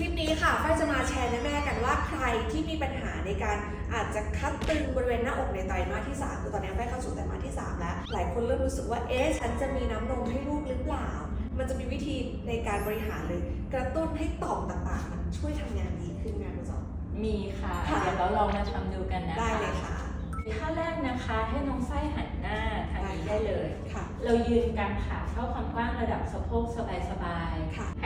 คลิปนี้ค่ะฝ้ายจะมาแชร์แม่ๆกันว่าใครที่มีปัญหาในการอาจจะคัดตึงบริเวณหน้าอกในไตรมาสที่3คือตอนนี้ฝ้ายเข้าสู่ไตรมาสที่ 3 แล้ว หลายคนเริ่มรู้สึกว่าเอ๊ะฉันจะมีน้ำนมให้ลูกหรือเปล่า มันจะมีวิธีในการบริหารเลยกระตุ้นให้ต่อมต่างๆ มันช่วยทำงานดีขึ้นไหมคุณจอมมีค่ะค่ะเดี๋ยวเราลองมาทำดูกันนะคะได้เลยค่ะท่าแรกนะคะให้น้องไส้หันหน้าทางนี้ได้เลยค่ะเรายืนกางขาเท่าความกว้างระดับสะโพกสบายค่ะๆห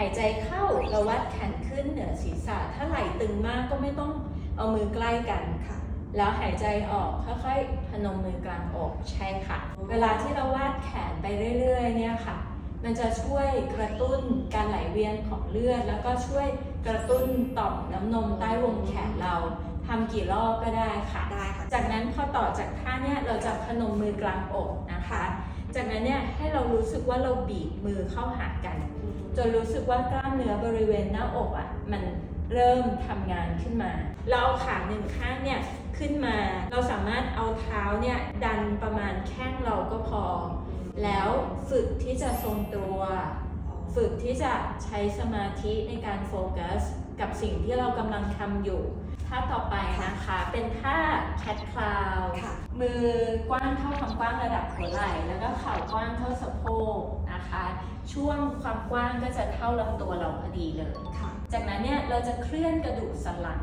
ายใจเข้าเราวัดแขนขึ้นเหนือศีรษะ ถ้าไหล่ตึงมากก็ไม่ต้องเอามือใกล้กันค่ะ แล้วหายใจออกค่อยๆพนมมือกลางอกใช่ค่ะ เวลาที่เราวาดแขนไปเรื่อยๆเนี่ยค่ะ มันจะช่วยกระตุ้นการไหลเวียนของเลือด แล้วก็ช่วยกระตุ้นต่อมน้ำนมใต้วงแขนเราทำกี่รอบก็ได้ค่ะได้ค่ะ จากนั้นพอต่อจากท่าเนี่ยเราจะพนมมือกลางอกนะคะ จากนั้นเนี่ยให้เรารู้สึกว่าเราบีบมือเข้าหากัน จนรู้สึกว่ากล้ามเนื้อบริเวณหน้าอกอะมันเริ่มทำงานขึ้นมา เราเอาขาหนึ่งข้างเนี่ยขึ้นมา เราสามารถเอาเท้าเนี่ยดันประมาณแข้งเราก็พอ แล้วฝึกที่จะทรงตัว ฝึกที่จะใช้สมาธิในการโฟกัส กับสิ่งที่เรากำลังทำอยู่ ท่าต่อไปนะคะ เป็นท่า cat clow ค่ะมือกว้างเท่าความกว้างระดับหัวไหล่ แล้วก็เข่ากว้างเท่าสะโพกนะคะ ช่วงความกว้างก็จะเท่าลำตัวเราพอดีเลยค่ะจากนั้นเนี่ยเราจะเคลื่อนกระดูกสันหลัง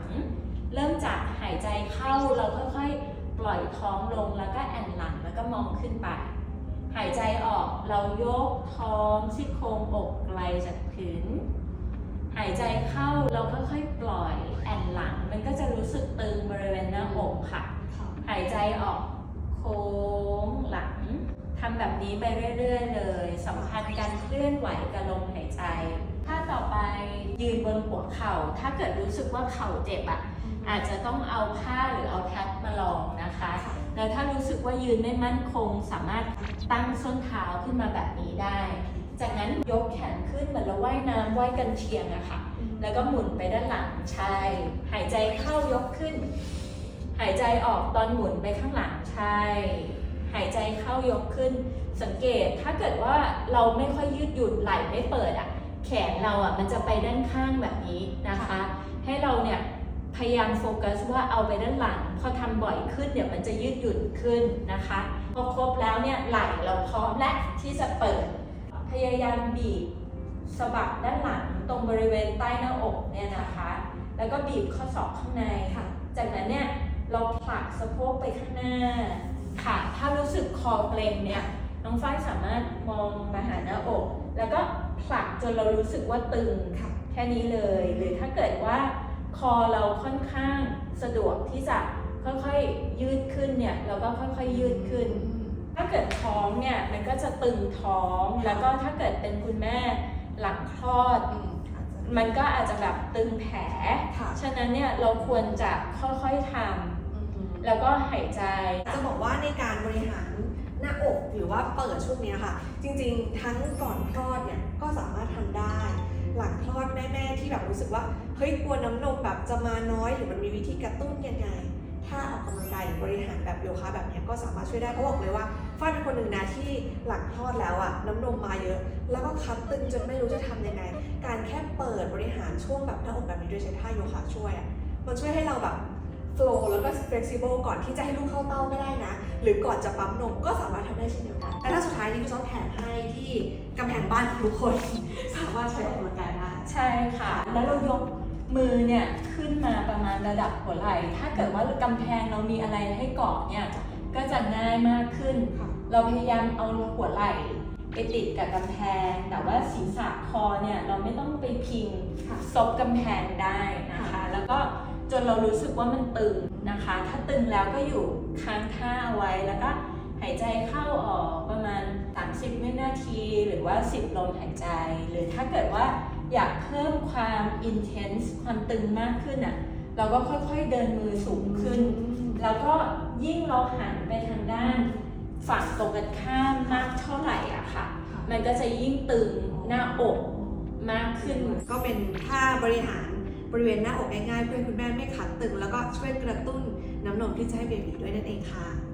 เริ่มจากหายใจเข้าเราค่อยๆ ปล่อยท้องลงแล้วก็แอนหลังแล้วก็มองขึ้นไป หายใจออกเรายกท้องซี่โครงอกไกลจากพื้นหายใจเข้าเราค่อยๆปล่อยแอนหลัง มันก็จะรู้สึกตึงบริเวณหน้าอกค่ะค่ะ หายใจออกโค้งหลังทำแบบนี้ไปเรื่อย ๆ เลยสัมพันธ์การเคลื่อนไหวกับลมหายใจ ถ้าต่อไปยืนบนหัวเข่า ถ้าเกิดรู้สึกว่าเข่าเจ็บอะอาจจะต้องเอาผ้าหรือเอาแท็บมาลองนะคะค่ะแล้วถ้ารู้สึกว่ายืนไม่มั่นคง สามารถตั้งส้นเท้าขึ้นมาแบบนี้ได้ จากนั้นยกแขนขึ้นเหมือนเราว่ายน้ำว่ายกันเชียงอะค่ะ แล้วก็หมุนไปด้านหลังใช่หายใจเข้ายกขึ้น หายใจออกตอนหมุนไปข้างหลังใช่หายใจเข้ายกขึ้น สังเกตถ้าเกิดว่าเราไม่ค่อยยืดหยุ่นไหล่ไม่เปิดอะแขนเราอะมันจะไปด้านข้างแบบนี้นะคะ ให้เราเนี่ยพยายามโฟกัสว่าเอาไปด้านหลัง พอทำบ่อยขึ้นเดี๋ยวมันจะยืดหยุ่นขึ้นนะคะ พอครบแล้วเนี่ยไหล่เราพร้อมและที่จะเปิด พยายามบีบสะบักด้านหลังตรงบริเวณใต้หน้าอกเนี่ยนะคะ แล้วก็บีบข้อศอกข้างในค่ะ จากนั้นเนี่ยเราผลักสะโพกไปข้างหน้าค่ะ ถ้ารู้สึกคอเกร็งเนี่ยน้องฝ้ายสามารถมองมาหาหน้าอก แล้วก็ผลัก จนเรารู้สึกว่าตึงค่ะ แค่นี้เลย หรือถ้าเกิดว่าคอเราค่อนข้างสะดวกที่จะค่อยๆยืดขึ้นเนี่ยเราก็ค่อยๆยืดขึ้น ถ้าเกิดท้องเนี่ยมันก็จะตึงท้องแล้วก็ถ้าเกิดเป็นคุณแม่หลังคลอดอืมอาจจะมันก็อาจจะแบบตึงแผลค่ะฉะนั้นเนี่ยเราควรจะค่อยๆทอืมำแล้วก็หายใจ จะบอกว่าในการบริหาร หน้าอกหรือว่าเปิดช่วงนี้ค่ะ จริงๆ ทั้งก่อนคลอดเนี่ยก็สามารถทำได้ หลังคลอดแม่ๆที่แบบรู้สึกว่าเฮ้ยกลัวน้ำนมแบบจะมาน้อยหรือมันมีวิธีกระตุ้นยังไงถ้าออกกำลังกายบริหารแบบโยคะแบบนี้ก็สามารถช่วยได้เพราะบอกเลยว่าฝ้าเป็นคนหนึ่งนะที่หลังคลอดแล้วอะน้ำนมมาเยอะ แล้วก็คัดตึงจนไม่รู้จะทำยังไง การแค่เปิดบริหารช่วงแบบหน้าอกแบบนี้โดยใช้ท่าโยคะช่วยอะมันช่วยให้เราแบบ โฟล์แล้วก็ flexible ก่อนที่จะให้ลูกเข้าเต้าก็ได้นะ หรือก่อนจะปั๊มนมก็สามารถทำได้เช่นเดียวกันและถ้าสุดท้ายนี้พี่ซอฟแถมให้ที่กำแพงบ้านทุกคนสามารถใช้ออกกำลังกายได้ใช่ค่ะ แล้วเรายกมือเนี่ยขึ้นมาประมาณระดับหัวไหล่ถ้าเกิดว่ากำแพงเรามีอะไรให้เกาะเนี่ยก็จะง่ายมากขึ้นค่ะเราพยายามเอาหัวไหล่ไปติดกับกำแพง แต่ว่าศีรษะคอเนี่ยเราไม่ต้องไปพิงค่ะซบกำแพงได้นะคะ แล้วก็ จนเรารู้สึกว่ามันตึงนะคะ ถ้าตึงแล้วก็อยู่ค้างท่าเอาไว้แล้วก็หายใจเข้าออกประมาณ 30 วินาที หรือว่า 10 ลมหายใจ หรือถ้าเกิดว่าอยากเพิ่มความ intense ความตึงมากขึ้นอะเราก็ค่อยๆเดินมือสูงขึ้น แล้วก็ยิ่งเราหันไปทางด้านฝั่งตรงกันข้ามมากเท่าไหร่อะค่ะ มันก็จะยิ่งตึงหน้าอกมากขึ้น ก็เป็นท่าบริหาร บริเวณหน้าอกง่ายๆ เพื่อคุณแม่ไม่ขัดตึง แล้วก็ช่วยกระตุ้นน้ำนมที่จะให้เบบีด้วยนั่นเองค่ะ